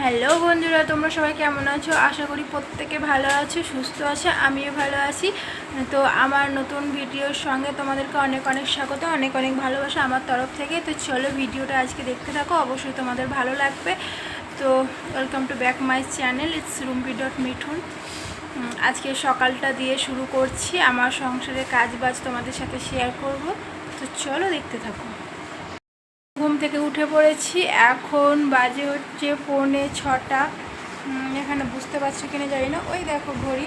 Hello বন্ধুরা, তোমরা সবাই কেমন আছো? আশা করি প্রত্যেকে ভালো আছো, সুস্থ আছে, আমিও ভালো আছি। তো আমার নতুন ভিডিওর সঙ্গে তোমাদেরকে অনেক অনেক স্বাগত, অনেক অনেক ভালোবাসা আমার তরফ থেকে। তো চলো ভিডিওটা আজকে দেখতে থাকো, অবশ্যই তোমাদের ভালো লাগবে। তো welcome to back my channel it's Rumpi dot Mithun আজকে সকালটা দিয়ে শুরু করছি, আমার সংসারের কাজ বাজ তোমাদের সাথে শেয়ার করব। তো চলো দেখতে থাকো। ঘুম থেকে উঠে পড়েছি। এখন বাজে হচ্ছে পৌনে ছটা। এখানে বুঝতে পারছ কিনা জানি না। ওই দেখো ঘড়ি।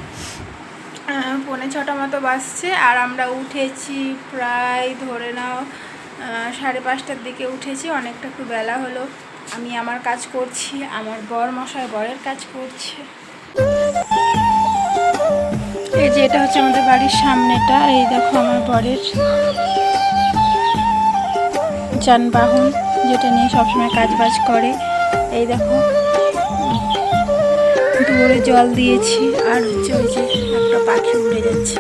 পৌনে ছটা মতো বাজছে। আর আমরা উঠেছি প্রায় ধরে নাও সাড়ে পাঁচটার দিকে উঠেছি। অনেকটা একটু বেলা হলো। আমি আমার কাজ করছি। আমার বর মশাই বরের কাজ করছে। এই যে এটা হচ্ছে আমাদের বাড়ির সামনেটা। এই দেখো আমার বরের যানবাহন যেটা নিয়ে সবসময় কাজ বাজ করে। এই দেখো দূরে জল দিয়েছি, আর হচ্ছে ওই যে একটা পাখি উড়ে যাচ্ছে।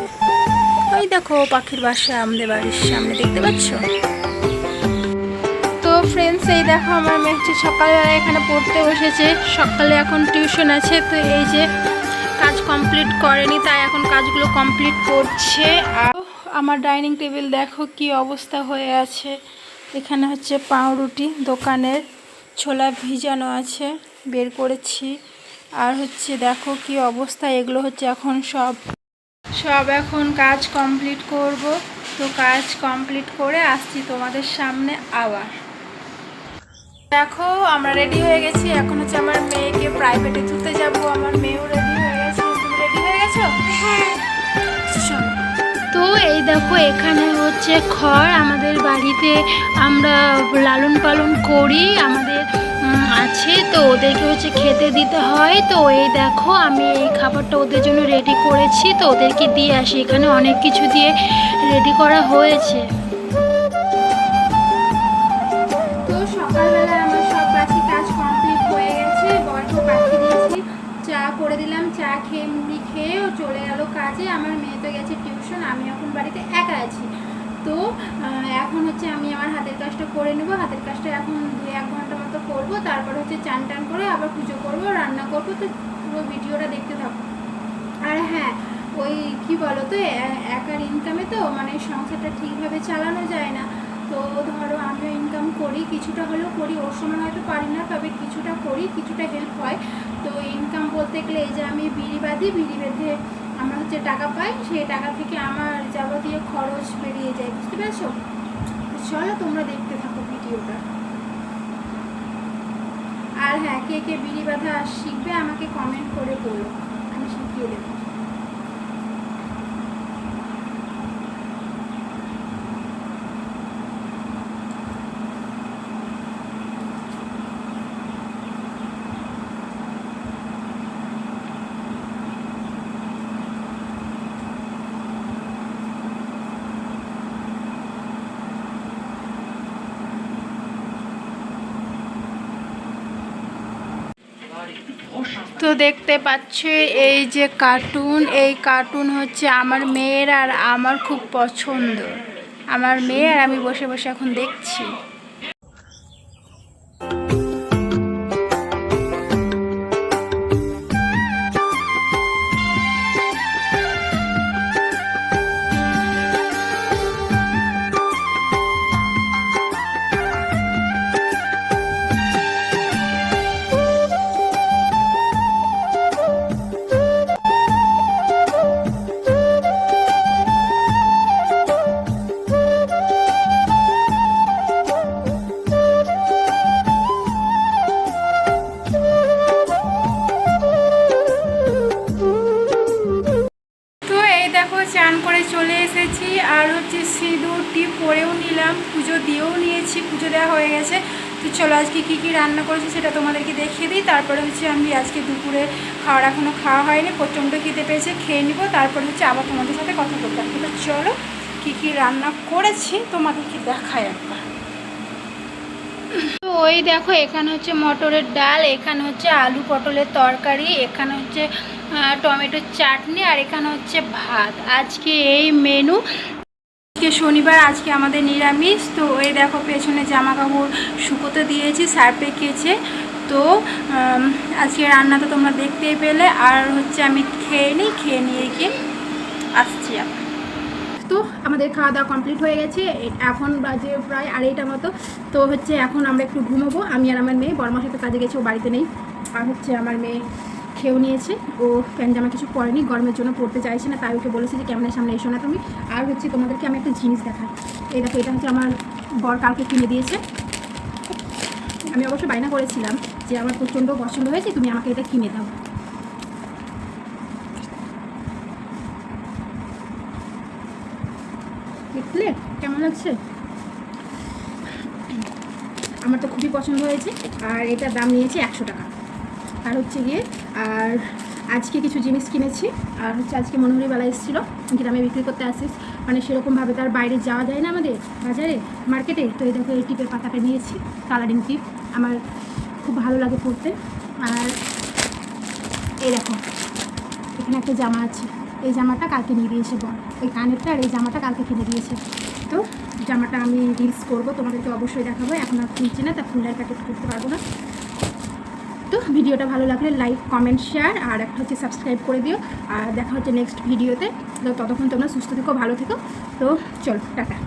ওই দেখো পাখির বাসা আমাদের বাড়ির সামনে, দেখতে পাচ্ছ? তো ফ্রেন্ডস এই দেখো, আমার মেয়েটি সকালবেলা এখানে পড়তে বসেছে। সকালে এখন টিউশন আছে, তো এই যে কাজ কমপ্লিট করেনি, তাই এখন কাজগুলো কমপ্লিট করছে। আর আমার ডাইনিং টেবিল দেখো কি অবস্থা হয়ে আছে। এখানে হচ্ছে পাউরুটি দোকানের ছোলা ভিজানো আছে, বের করেছি। আর হচ্ছে দেখো কি অবস্থা, এগুলো হচ্ছে এখন সব। সব এখন কাজ কমপ্লিট করব। তো কাজ কমপ্লিট করে আসছি তোমাদের সামনে আবার। দেখো, আমরা রেডি হয়ে গেছি। এখন হচ্ছে আমার মেয়েকে প্রাইভেটে তুলতে যাব। আমার মেয়েও রেডি হয়ে গেছে। তুমি রেডি হয়ে গেছো? হ্যাঁ। তো এই দেখো, এখানে হচ্ছে খড়। আমাদের বাড়িতে আমরা লালন পালন করি, আমাদের আছে। তো ওদেরকে হচ্ছে খেতে দিতে হয়। তো এই দেখো, আমি এই খাবারটা ওদের জন্য রেডি করেছি। তো ওদেরকে দিয়ে আসি। এখানে অনেক কিছু দিয়ে রেডি করা হয়েছে। তো সকালবেলা সব কাজ হয়ে গেছে। চা করে দিলাম। চা খেয়ে মুড়ি খেয়ে চলে গেল কাজে। আমার মেয়ে তো গেছে টিউশন আমি এখন বাড়িতে একা আছি। তো এখন হচ্ছে আমি আমার হাতের কাজটা করে নেব। হাতের কাজটা এখন দু এক ঘণ্টা মতো করব। তারপর হচ্ছে চান টান করে আবার পুজো করব, রান্না করব। তো পুরো ভিডিওটা দেখতে থাকব আর হ্যাঁ ওই কি বলো তো একার ইনকামে তো মানে সংসারটা ঠিকভাবে চালানো যায় না। তো ধরো আমিও ইনকাম করি, কিছুটা হলেও করি। ওর সময় হয়তো পারি না, তবে কিছুটা করি, কিছুটা হেল্প হয়। তো ইনকাম বলতে গেলে এই যে আমি বিড়ি বাঁধি, বিড়ি বেঁধে আমরা হচ্ছে টাকা পাই, সেই টাকা থেকে আমার যাবতীয় খরচ বেরিয়ে যায়, বুঝতে পেরেছ? চলো তোমরা দেখতে থাকো ভিডিওটা। আর হ্যাঁ কে কে বিড়ি বাঁধা শিখবে আমাকে কমেন্ট করে বলো, আমি শিখিয়ে দেবো। তো দেখতে পাচ্ছ, এই যে কার্টুন এই কার্টুন হচ্ছে আমার মেয়ের আর আমার খুব পছন্দ। আমার মেয়ে আর আমি বসে বসে এখন দেখছি। আর হচ্ছে সিঁদুরটি পরেও নিলাম, পুজো দিয়েও নিয়েছি, পুজো দেওয়া হয়ে গেছে। তো চলো আজকে কী কী রান্না করেছি সেটা তোমাদেরকে দেখিয়ে দিই। তারপরে হচ্ছে আমি আজকে দুপুরে খাওয়ার এখনও খাওয়া হয়নি, প্রচণ্ড খিদে পেয়েছে, খেয়ে নিব। তারপরে হচ্ছে আবার তোমাদের সাথে কথা বলতে হবে তো চলো কী কী রান্না করেছি তোমাদেরকে দেখায় একবার। ওই দেখো, এখানে হচ্ছে মটরের ডাল, এখানে হচ্ছে আলু পটলের তরকারি, এখানে হচ্ছে টমেটোর চাটনি, আর এখানে হচ্ছে ভাত। আজকে এই মেনু আজকে শনিবার, আজকে আমাদের নিরামিষ। তো এই দেখো পেছনে জামা কাপড় শুকোতে দিয়েছি সার্পে কেচে তো আজকে রান্না তো তোমরা দেখতেই পেলে। আর হচ্ছে আমি খেয়ে নিই খেয়ে নিয়ে গিয়ে আসছি তো আমাদের খাওয়া দাওয়া কমপ্লিট হয়ে গেছে। এখন বাজে প্রায় আড়াইটা মতো। তো হচ্ছে এখন আমরা একটু ঘুমোবো। আমি আর আমার মেয়ে, বড়মার সাথে কাজে গেছি, ও বাড়িতে নেই। আর হচ্ছে আমার মেয়ে খেয়েও নিয়েছে। ও প্যান্ট জামা কিছু পরেনি, গরমের জন্য পড়তে চাইছে না, তাই ওকে বলেছি যে ক্যামেরার সামনে এসো না তুমি। আর হচ্ছে তোমাদেরকে আমি একটা জিনিস দেখাই। এই দেখো, এটা হচ্ছে আমার বর কালকে কিনে দিয়েছে। আমি অবশ্য বায়না করেছিলাম যে আমার প্রচণ্ড পছন্দ হয়েছে, তুমি আমাকে এটা কিনে দাও। দেখলে? কেমন লাগছে? আমার তো খুবই পছন্দ হয়েছে। আর এটার দাম নিয়েছে একশো টাকা। আর হচ্ছে গিয়ে, আর আজকে কিছু জিনিস কিনেছি। আর হচ্ছে আজকে মনোহরিবেলা এসেছিল গ্রামে বিক্রি করতে আসিস মানে সেরকমভাবে তার বাইরে যাওয়া যায় না আমাদের বাজারে, মার্কেটে। তো এই দেখো, এই টিপের পাতাটা নিয়েছি, কালারিং টিপ। আমার খুব ভালো লাগে পরতে। আর এই দেখো, এখানে একটা জামা আছে। এই জামাটা কালকে নিয়ে দিয়েছে বল এই কানেরটা আর এই জামাটা কালকে কিনে দিয়েছে। তো জামাটা আমি রিলস করব, তোমাদেরকে অবশ্যই দেখাবো। এখন আর খুলছি না, তা ফুলের প্যাকেট করতে পারব না। তো ভিডিওটা ভালো লাগলে লাইক কমেন্ট শেয়ার আর একটা হচ্ছে সাবস্ক্রাইব করে দিও। আর দেখা হচ্ছে নেক্সট ভিডিওতে তো ততক্ষণ তোমরা সুস্থ থেকো, ভালো থেকো। তো চলো, টাটা।